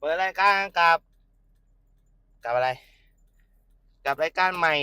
เปิดรายการกับกับอะไร กับรายการใหม่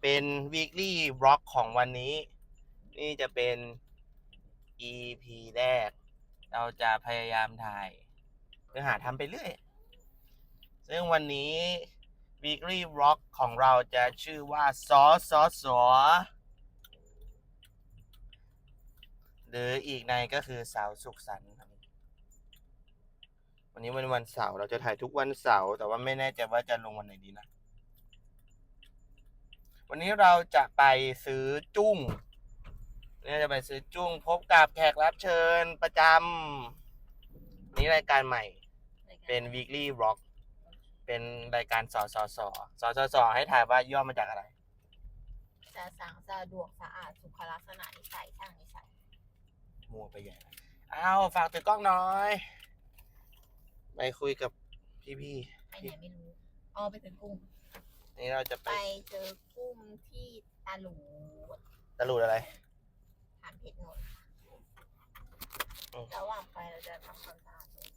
เป็น weekly vlog ของวันนี้ นี่จะเป็น EP แรก เราจะพยายามถ่ายเพื่อหาทำไปเรื่อย ซึ่งวันนี้ weekly vlog ของเราจะชื่อว่าซอสอสอหรืออีกในก็คือสาวสุขสันต์ วันนี้วันวันเสาร์เราจะถ่ายทุกวันเสาร์แต่ว่าไม่แน่ใจว่าจะลงวันไหนดีนะ วันนี้เราจะไปซื้อจุ้งเนี่ยจะไปซื้อจุ้งพบกับแขกรับเชิญประจำนี่รายการใหม่ เป็น weekly vlog เป็นรายการสอสอสอสอสอสอให้ถ่ายว่าย่อมาจากอะไรจะสั่งสะดวกสะอาดสุขลักษณะนิสัยช่างนิสัยมัวไปใหญ่แล้วเอาฝากถือกล้องหน้อย ไปคุยกับพี่ไปไหนไม่รู้อ๋อไปถึงกุ้ง ๆนี่เราจะไปไปเจอกุ้งที่ตาหลูดตะลุดอะไรฐานเพชรนนท์อืมระหว่างไปเราจะทำความสะอาดตรง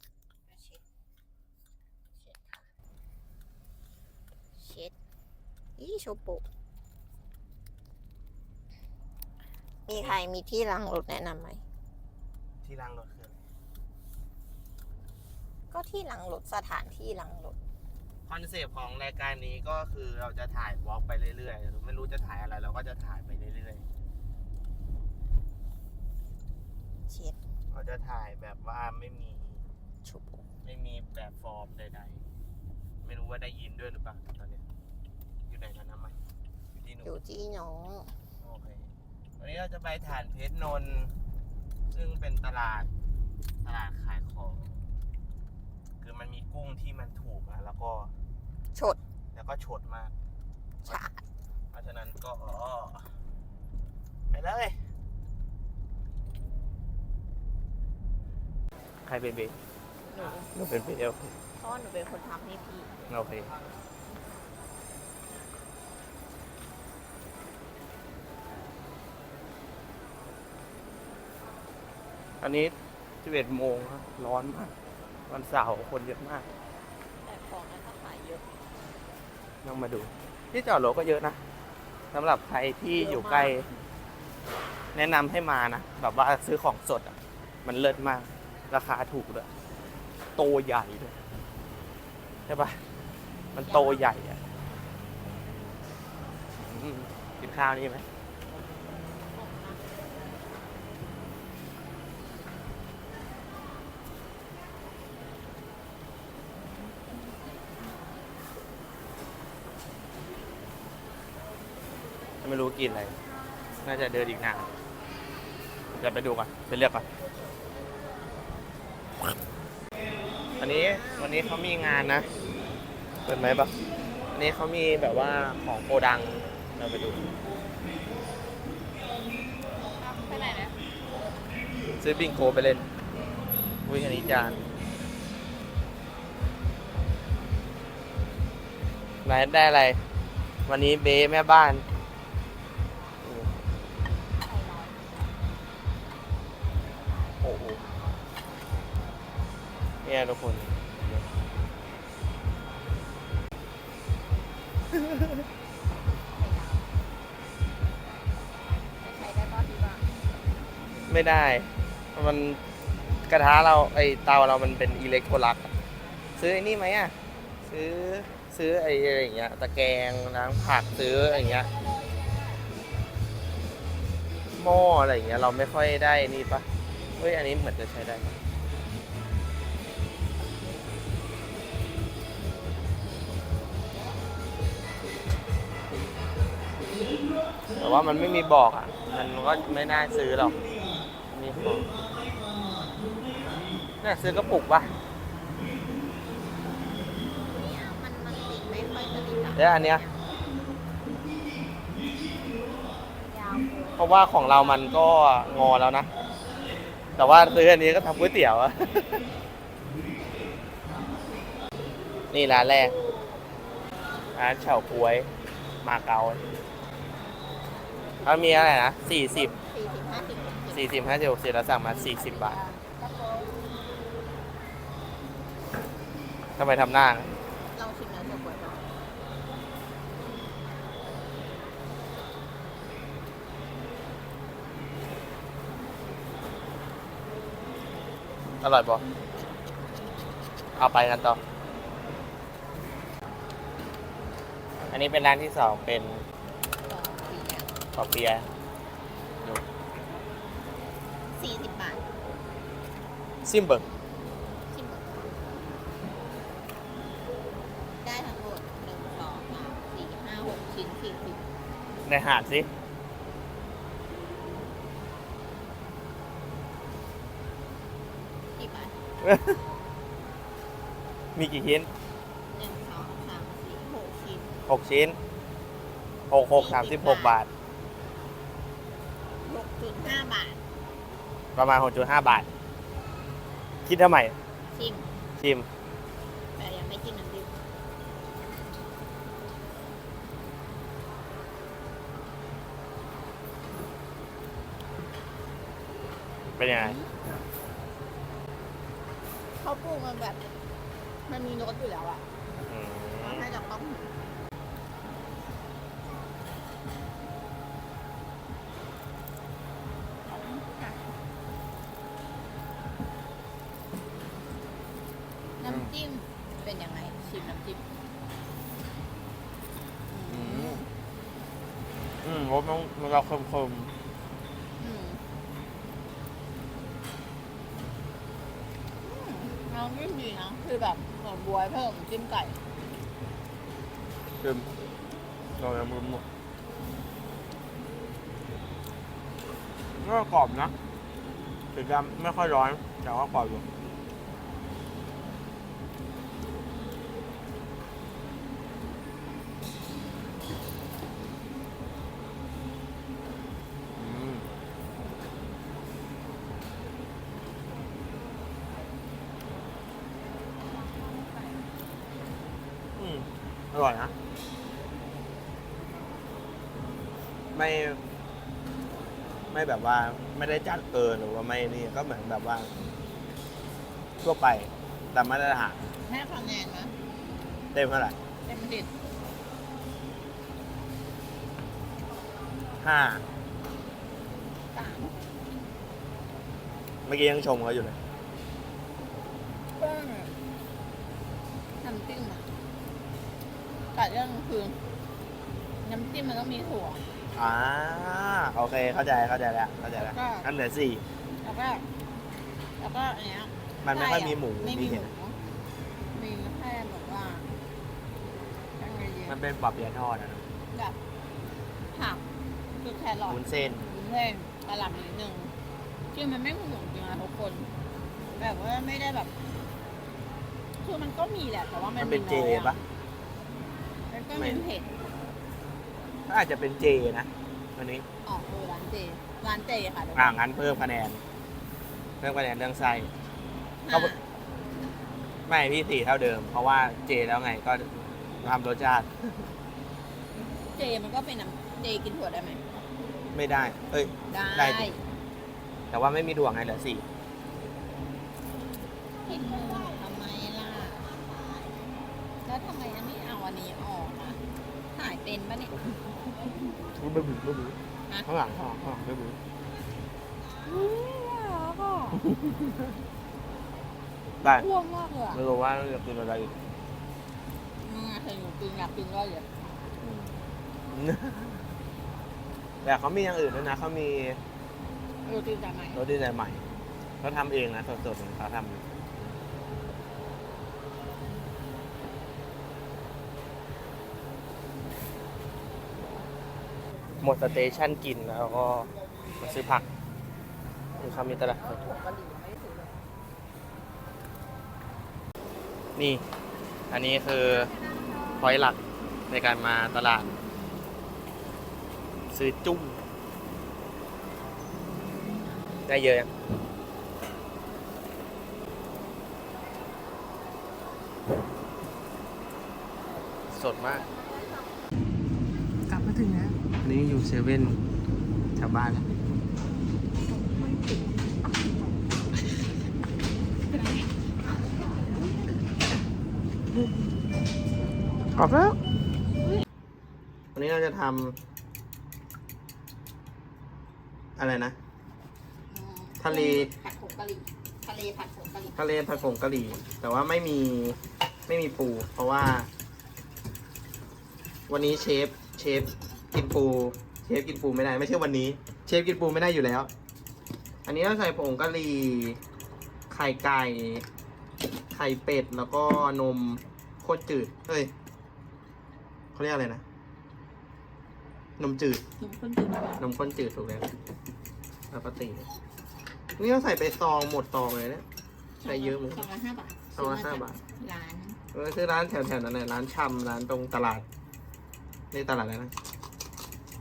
เช็ดเช็ดค่ะเช็ดอีโชโปะมีใครมีที่ล้างรถแนะนำไหมที่ล้างรถคืออะไร ก็ที่ล้างรถสถานที่ล้างรถคอนเซปต์ของรายการนี้ก็คือเราจะถ่ายวอล์กไปเรื่อยๆ ไม่รู้จะถ่ายอะไรเราก็จะถ่ายไปเรื่อยเช็ดๆ เราจะถ่ายแบบว่าไม่มีโชโปะไม่มีแบบฟอร์มใดๆ ไม่รู้ว่าได้ยินด้วยหรือเปล่าตอนเนี้ยอยู่ไหนกันนะมันอยู่ที่หนูอยู่ที่น้อง โอเควันนี้เราจะไปฐานเพชรนนท์ซึ่งเป็นตลาดตลาดขายของ คือมันมีกุ้งที่มันถูกอะแล้วก็ชดแล้วก็ฉดมาก ฉาด เพราะฉะนั้นก็ไปเลย ใครเป็นเบหนูหนูเป็นเบลเพราะว่าหนูเป็นคนทำให้พี่ โอเคอันนี้11โมงครับร้อนมาก วันเสาร์คนเยอะมากแต่ของนั้นก็ขายเยอะต้องมาดู ที่จอดรถก็เยอะนะสำหรับใครที่อยู่ใกล้ แนะนำให้มานะ แบบว่าซื้อของสดอะ มันเลิศมาก ราคาถูกด้วยโตใหญ่ด้วยใช่ปะมันโตใหญ่อะอืมกินข้าวนี่ไหม ไม่รู้กินอะไร น่าจะเดินอีกนานเดี๋ยวไปดูก่อนไปเลือกก่อน อันนี้วันนี้เขามีงานนะ เปิดไหมปะอันนี้เขามีแบบว่าของโกดัง เราไปดู ไปไหนนะซื้อบิงโกไปเล่นอุ้ยอันนี้จานไหนได้อะไร วันนี้เบแม่บ้าน อ้โหเนี่ยทุกคนใช้ได้ก็ดีบ้างไม่ได้ มันกระทะเราไอเตาเรามันเป็นอิเล็กโทรลัก ซื้อไอ้นี่ไหมอะ ซื้อซื้อไอ้อะไรอย่างเงี้ยตะแกรงล้างผักซื้ออะไรอย่างเงี้ยหม้ออะไรอย่างเงี้ยเราไม่ค่อยได้นี่ปะ เฮ้ย อันนี้เหมือนจะใช้ได้ปะแต่ว่ามันไม่มีบอกอะ มันก็ไม่น่าซื้อหรอก มีของเนี่ยซื้อกระปุกปะเนี่ยมันมันติดไม่ค่อยสนิทอะแล้วอันเนี้ย ยาวเกินเพราะว่าของเรามันก็งอแล้วนะ แต่ว่าซื้ออันนี้ก็ทำก๋วยเตี๋ยวอะ นี่ร้านแรก ร้านเฉาก๊วย มาเก๊าแล้วมีอะไรนะสี่สิบ สี่สิบห้าสิบหกสิบสี่สิบห้าสิบหกสิบเราสั่งมาสี่สิบบาท ทำไมทำหน้างชิมแล้วจะปวดท้อง อร่อยปะเอาไปกันต่อ อันนี้เป็นร้านที่สองเป็นต่อปีเนี่ยปอเปียะสี่สิบบาทซิมเบิร์กชิมก่อนได้ทั้งหมดหนึ่งสองสามสี่ห้าหกชิ้นสี่สิบในหาดสิ กี่บาท มีกี่ชิ้นหนึ่งสองสามสี่หกชิ้นหกชิ้นหกหกสามสิบหกบาท หกจุดห้าบาท ประมาณหกจุดห้าบาท คิดเท่าไหร่ชิม ชิม แต่ยังไม่กินน้ำดื่มเป็นยังไง เขาปรุงมันแบบ มันมีรสอยู่แล้วอะ อืม มาให้เราต้องน้ำจิ้มเป็นยังไง ชิมน้ำจิ้ม อืมอืมรสมันมันเราเค็ม อืมอืม ไม่มดีนะคือแบบเหมือนบวยเพิ่มจิ้มไก่ๆเค็มเรายังมือหมดก็กรอบนะถึงจะไม่ค่อยร้อน แต่ว่ากรอบอยู่อืมอืม อร่อยนะ ไม่ไม่แบบว่าไม่ได้จัดเกินหรือว่าไม่นี่ก็เหมือนแบบว่า ทั่วไปแต่มาตรฐานให้คะแนนนะเต็มเท่าไหร่เต็มสิบห้าสามเมื่อกี้ยังชมเขาอยู่เลยก็น้ำจิ้มอะ แต่เรื่องคือน้ำจิ้มมันต้องมีถั่ว อ่าโอเคเข้าใจเข้าใจแล้วเข้าใจแล้วก็ งั้นเหลือสี่แล้วก็ แล้วก็อันเนี้ยมันไม่ค่อยใช่ะมีหมูไม่มีมีหเห็มูดมีแค่แบบว่ายังไงดีมันเป็นปอบเปียะทอดอะนะแบบผักคือแครอท วุ้นเส้น วุ้นเส้นกระหล่ำนิดนึงที่มันไม่หมูจริงนะทุกคน แบบว่าไม่ได้แบบ คือมันก็มีแหละแต่ว่ามันมันเป็นเจอยอปะ แล้วก็ไม่มีเผ็ดก็อาจจะเป็นเจนะอันนี้ออกเออร้านเจร้านเจค่ะทุกคนอ่างั้นเพิ่มคะแนน เพิ่มคะแนนเรื่องไส้ก็ห้าไม่พี่สี่เท่าเดิม เพราะว่าเจแล้วไงก็ทำรสชาติเจมันก็เป็นน้ำเจกินถั่วได้ไหมไม่ได้ เอ้ย ได้ได้ดิแต่ว่าไม่มีดวงไงเหลือสี่ผิดมือทำไมล่ะ แล้วทำไมอันนี้เอาอันนี้ออกอะถ่ายเป็นปะเนี่ยไม่บื้อไม่บื้อฮะข้างหลังข้างหลังข้างหลังไม่บื้ออุ้ยน่ารักอะได้อ้วนมากเลยอะไม่รู้ว่าจะกินอะไรอีกมึงอะเคยอยู่กินอยากกินก็เลยแต่เขามีอย่างอื่นด้วยนะเขามีเออกินแต่ไหนรสดีไซน์ใหม่เขาทำเองนะสดๆเลยเขาทำ หมดสเตชันกินแล้วก็มาซื้อผักคือเขามีตลาดถั่วกนี่ อันนี้คือพอยต์หลักในการมาตลาด ซื้อจุ้งได้เยอะยังสดมาก กลับมาถึงแล้ว นนี้อยู่เซเว่นแถวบ้านเออกแล้ววันนี้เราจะทำอะไรนะ ทะเลผัดผงกะหรี่ทะเลผัดผงกะหรี่ทะเลผัดผงกะหรี่ แต่ว่าไม่มีไม่มีปู เพราะว่า วันนี้เชฟเชฟ กินปู เชฟกินปูไม่ได้ ไม่ใช่วันนี้ เชฟกินปูไม่ได้อยู่แล้ว อันนี้เราใส่ผงกะหรี่ ไข่ไก่ ไข่เป็ด แล้วก็นมข้นจืด เฮ้ยเขาเรียกอะไรนะ นมจืด นมข้นจืดนมข้นจืดถูกแล้วแล้วก็ตีนี่เราใส่ไปซองหมดซองเลยเนี่ย ใส่เยอะเหมือนซกัอนงละห้าบาทซองละห้าบาท ร้าน เออคือร้านแถวๆนั้นเลยร้านชำร้านตรงตลาดนี่ตลาดอะไรนะ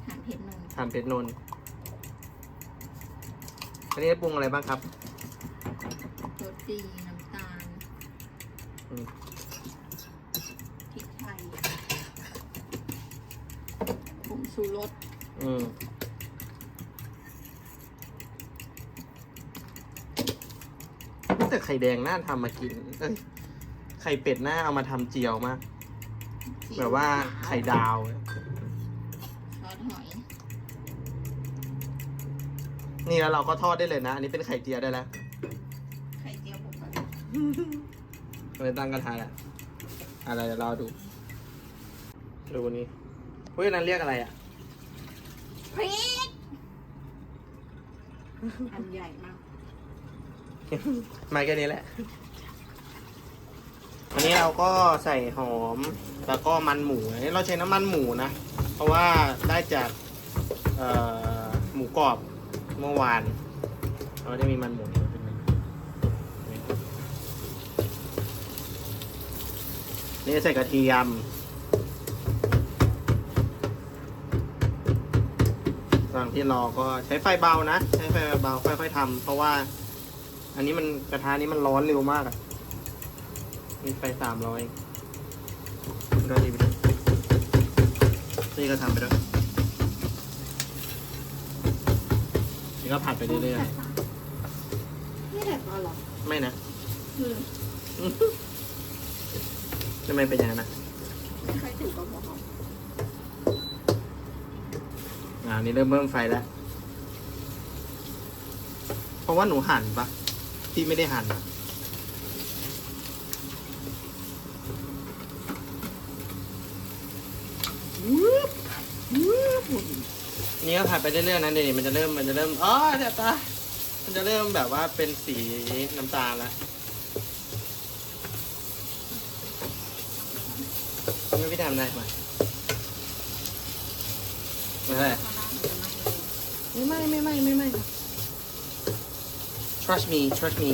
หานเพชรนมทานเพชรนนท์อันนี้ปรุงอะไรบ้างครับรสดีน้ำตาลอืมพริกไทยผงชูรสอืมแต่ไข่แดงน่าทำมากิน เอ้ย ไข่เป็ดน่าเอามาทำเจียวมาก แบบว่าไข่ดาวอะ ซอสหอย นี่แล้วเราก็ทอดได้เลยนะ อันนี้เป็นไข่เจียวได้แล้วไข่เจียวผงกะหรี่เลยตั้งกระทะแหละอะไรเดี๋ยวรอดูดูนี่เฮ้ยอันนั้นเรียกอะไรอะพริกอันใหญ่มาก มาแค่นี้แหละวันนี้เราก็ใส่หอม แล้วก็มันหมูอันนี้เราใช้น้ำมันหมูนะ เพราะว่าได้จากเอ่อหมูกรอบ เมื่อวาน เราจะมีมันหมูนี่เป็นมันนี่ใส่กระเทียมระหว่างที่รอก็ใช้ไฟเบานะ ใช้ไฟเบาค่อยๆทำเพราะว่า อันนี้มันกระทะนี้มันร้อนเร็วมากอะมีไฟสามร้อยก็ดีไปด้วยนี่ก็ทำไปด้วย ก็ผัดไปเรื่อยไม่แต่พอหรอกๆไม่นะคือทำไมเป็นอย่างนั้นนะไม่ค่อยถูกกับหัวหอมอ่านี่เริ่มเพิ่มไฟแล้ว เพราะว่าหนูหั่นปะพี่ไม่ได้หั่นอะ นี่ก็ผัดไปเรื่อยๆนะเดี๋ยวนี้มันจะเริ่มมันจะเริ่มอ๋อเดี๋ยวตามันจะเริ่มแบบว่าเป็นสีน้ำตาลแล้วไม่พี่ทำได้ไหมไม่ได้ไม่ไม่ไม่ไม่ไม่ไม่ trust me trust me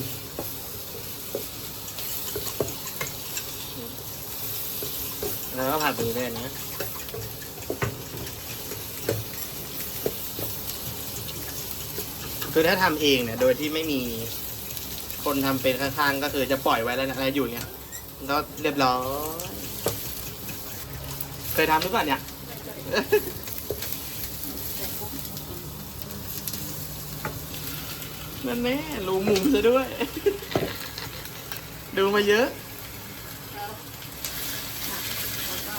แล้วก็ผัดไปเรื่อยๆนะ คือถ้าทำเองเนี่ย โดยที่ไม่มีคนทำเป็นข้างๆ ก็คือจะปล่อยไว้แล้วนะอะไรอยู่เนี่ยก็เรียบร้อยเคยทำหรือเปล่าเนี่ย นั่นแน่รู้มุมซะด้วย ดูมาเยอะ แล้วแล้วก็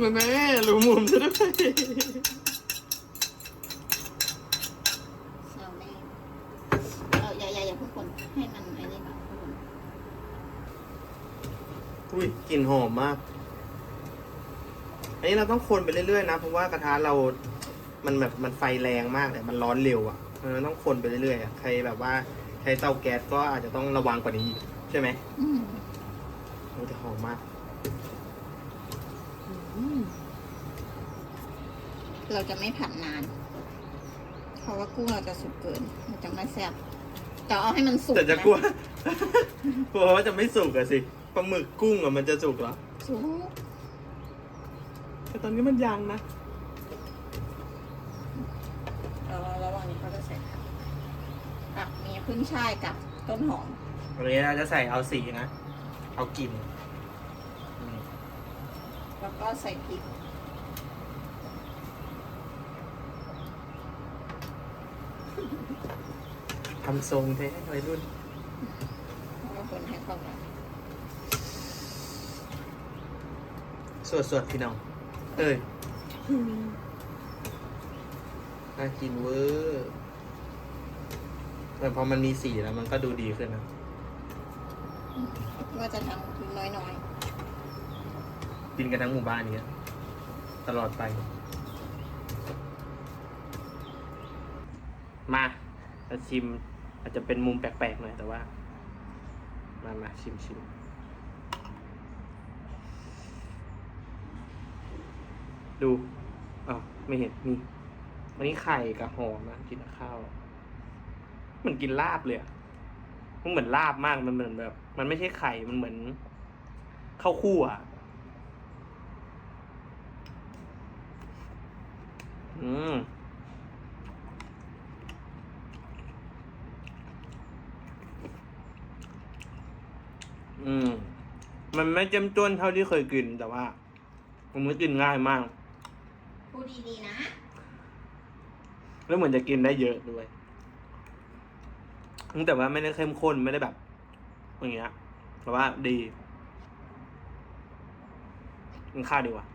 นั่นแน่รู้มุมซะด้วยเซลเล่เอออย่าอย่าอย่าเพิ่งคนให้มันไอ้นี่ก่อนทุกคนอุ้ยกลิ่นหอมมาก อันนี้เราต้องคนไปเรื่อยๆนะ เพราะว่ากระทะเรา มันแบบมันไฟแรงมากเลยมันร้อนเร็วอะมันต้องคนไปเรื่อยๆอะใครแบบว่าใช้เตาแก๊สก็อาจจะต้องระวังกว่านี้อีกใช่ไหมอืมมันจะหอมมาก เราจะไม่ผัดนาน เพราะว่ากุ้งเราจะสุกเกิน มันจะไม่แซ่บจะเอาให้มันสุกแต่จะกลัว กลัวว่าจะไม่สุกอะสิปลาหมึกกุ้งอะมันจะสุกเหรอ สุก แต่ตอนนี้มันยังนะแล้วระหว่างนี้ก็จะใส่ผักผักมีขึ้นช่ายกับต้นหอมวันนี้เราจะใส่เอาสีนะ เอากลิ่นอืม แล้วก็ใส่พริก ทำทรงแท้วัยรุ่นแล้วคนให้เข้ามาสวดสวดพี่น้อง เอ้ยน่ากินเวอร์แต่พอมันมีสีแล้วมันก็ดูดีขึ้นนะ ว่าจะทำคือน้อย กินกันทั้งหมู่บ้านเนี้ยตลอดไป มาจะชิม อาจจะเป็นมุมแปลกๆหน่อยแต่ว่า มามาชิมชิมดูอ๋อไม่เห็นนี่วันนี้ไข่กับหอมนะกินข้าวเหมือนกินลาบเลยอะมันเหมือนลาบมากมันเหมือนแบบ มันไม่ใช่ไข่มันเหมือนข้าวคั่ว อะอืมอืม มันไม่เจ้มจนเท่าที่เคยกินแต่ว่า มันไม่กินง่ายมากๆพูดดีๆนะ แล้วเหมือนจะกินได้เยอะด้วยแต่ว่าไม่ได้เข้มข้นไม่ได้แบบอย่างเงี้ยแต่ว่าดีกินข้าวดีกว่า